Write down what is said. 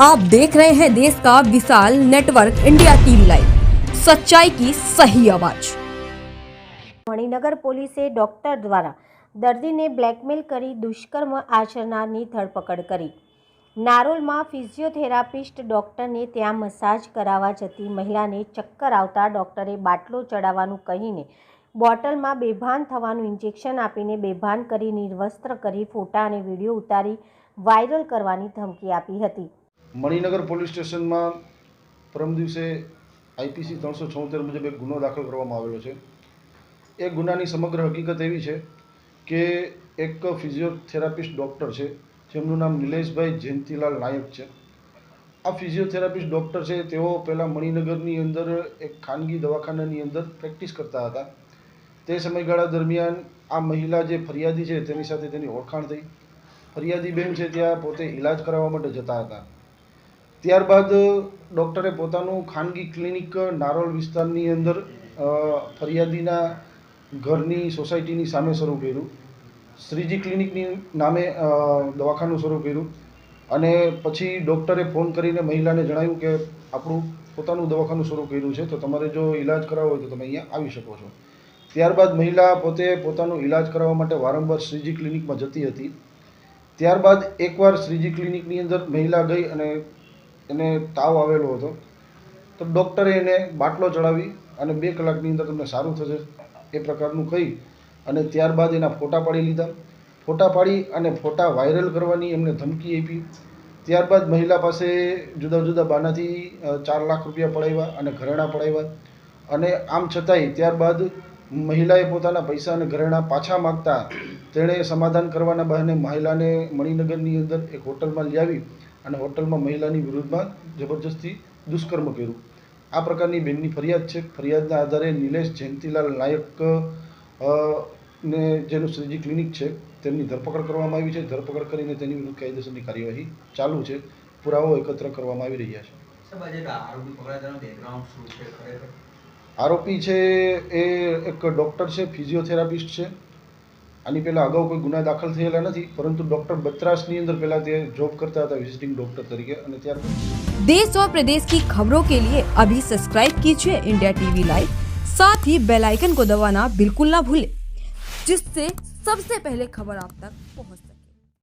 आप देख रहे हैं देश का विशाल नेटवर्क इंडिया टीवी लाइव सच्चाई की सही आवाज મણિનગર પોલીસે ડોક્ટર દ્વારા દર્દીને બ્લેકમેલ કરી દુષ્કર્મ આચરનારની ધરપકડ કરી નારોલમાં ફિઝિયોથેરાપિસ્ટ ડોક્ટરને ત્યાં મસાજ કરાવવા જતી મહિલાને ચક્કર આવતા ડોક્ટરે બાટલો ચડાવવાનું કહીને બોટલમાં બેભાન થવાનું ઇન્જેક્શન આપીને બેભાન કરી નિર્વસ્ત્ર કરી ફોટા અને વિડીયો ઉતારી વાયરલ કરવાની ધમકી આપી હતી મણિનગર પોલીસ સ્ટેશનમાં પરમ દિવસે આઈપીસી ત્રણસો છોતેર મુજબ એક ગુનો દાખલ કરવામાં આવેલો છે. એ ગુનાની સમગ્ર હકીકત એવી છે કે એક ફિઝિયોથેરાપિસ્ટ ડૉક્ટર છે, જેમનું નામ નિલેશભાઈ જયંતિલાલ નાયક છે. આ ફિઝિયોથેરાપિસ્ટ ડૉક્ટર છે, તેઓ પહેલાં મણિનગરની અંદર એક ખાનગી દવાખાનાની અંદર પ્રેક્ટિસ કરતા હતા. તે સમયગાળા દરમિયાન આ મહિલા જે ફરિયાદી છે, તેની સાથે તેની ઓળખાણ થઈ. ફરિયાદી બેન છે, ત્યાં પોતે ઈલાજ કરાવવા માટે જતા હતા. ત્યારબાદ ડૉક્ટરે પોતાનું ખાનગી ક્લિનિક નારોલ વિસ્તારની અંદર ફરિયાદીના ઘરની સોસાયટીની સામે શરૂ કર્યું. શ્રીજી ક્લિનિકની નામે દવાખાનું શરૂ કર્યું અને પછી ડૉક્ટરે ફોન કરીને મહિલાને જણાવ્યું કે આપણું પોતાનું દવાખાનું શરૂ કર્યું છે, તો તમારે જો ઈલાજ કરાવવો હોય તો તમે અહીંયા આવી શકો છો. ત્યારબાદ મહિલા પોતે પોતાનું ઈલાજ કરાવવા માટે વારંવાર શ્રીજી ક્લિનિકમાં જતી હતી. ત્યારબાદ એકવાર શ્રીજી ક્લિનિકની અંદર મહિલા ગઈ અને એને તાવ આવેલો હતો. તો ડૉક્ટરે એને બાટલો ચડાવી અને બે કલાકની અંદર તમને સારું થશે એ પ્રકારનું કહી અને ત્યારબાદ એના ફોટા પાડી લીધા. ફોટા પાડી અને ફોટા વાયરલ કરવાની એમને ધમકી આપી. ત્યારબાદ મહિલા પાસે જુદા જુદા બાનાથી ચાર લાખ રૂપિયા પડાવ્યા અને ઘરેણાં પડાવ્યા. અને આમ છતાંય ત્યારબાદ મહિલાએ પોતાના પૈસા અને ઘરેણાં પાછા માગતા તેણે સમાધાન કરવાના બહાને મહિલાને મણિનગરની અંદર એક હોટલમાં લઈ આવી. અને હોટલમાં મહિલાની વિરુદ્ધમાં જબરજસ્તી દુષ્કર્મ કર્યું. આ પ્રકારની બેનની ફરિયાદ છે. ફરિયાદના આધારે નિલેશ જયંતિલાલ નાયક ને જેનું શ્રીજી ક્લિનિક છે તેમની ધરપકડ કરવામાં આવી છે. ધરપકડ કરીને તેની વિરુદ્ધ કાયદેસરની કાર્યવાહી ચાલુ છે. પુરાવો એકત્ર કરવામાં આવી રહ્યા છે. આરોપી છે એ એક ડૉક્ટર છે ફિઝિયોથેરાપિસ્ટ છે. આની પહેલાં અગાઉ કોઈ ગુના દાખલ થયેલા નથી પરંતુ ડૉક્ટર બત્રાસની અંદર પહેલાં તે જોબ કરતા હતા વિઝિટિંગ ડૉક્ટર તરીકે અને ત્યાર देश और प्रदेश की खबरों के लिए अभी सब्सक्राइब कीजिए इंडिया टीवी लाइव साथ ही बेल आइकन को दबाना बिल्कुल ना भूलें जिससे सबसे पहले खबर आप तक पहुंच सके